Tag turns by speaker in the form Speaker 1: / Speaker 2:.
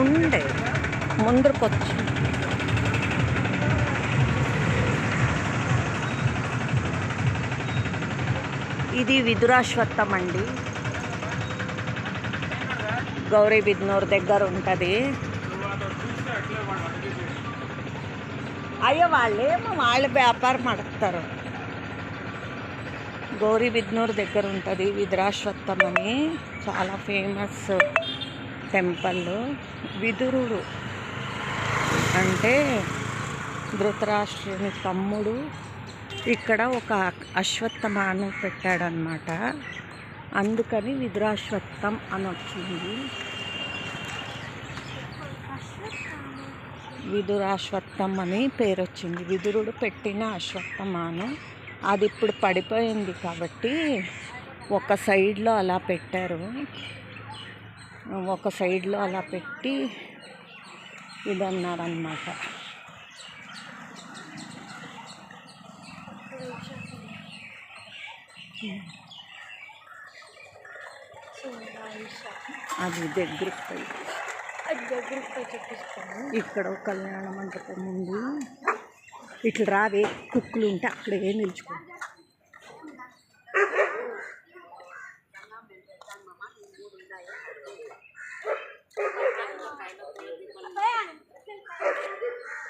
Speaker 1: ఉండే ముందుకొచ్చి ఇది విదురాశ్వత్థం అండి. గౌరీ బిద్నూర్ దగ్గర ఉంటుంది. అయ్యో వాళ్ళేమో వాళ్ళ వ్యాపారం అడుగుతారు. గౌరీ బిద్నూర్ దగ్గర ఉంటుంది విదురాశ్వత్థం అని. చాలా ఫేమస్. టెంపుల్లో విదురుడు అంటే ధృతరాష్ట్రుని తమ్ముడు ఇక్కడ ఒక అశ్వత్థమాను పెట్టాడనమాట అందుకని విదురాశ్వత్థం అని వచ్చింది విదురాశ్వత్థం అని పేరు వచ్చింది విదురుడు పెట్టిన అశ్వత్థమాను అది ఇప్పుడు పడిపోయింది కాబట్టి ఒక సైడ్లో అలా పెట్టారు. ఒక సైడ్లో అలా పెట్టి ఇది అన్నారనమాట అది దగ్గరికి పోయి
Speaker 2: అది దగ్గరికి పోయి చెప్పిస్తాను
Speaker 1: ఇక్కడ కళ్యాణ మంటపం ఉంది. ఇట్లా రావే కుక్కులు ఉంటే అక్కడే నిల్చుకో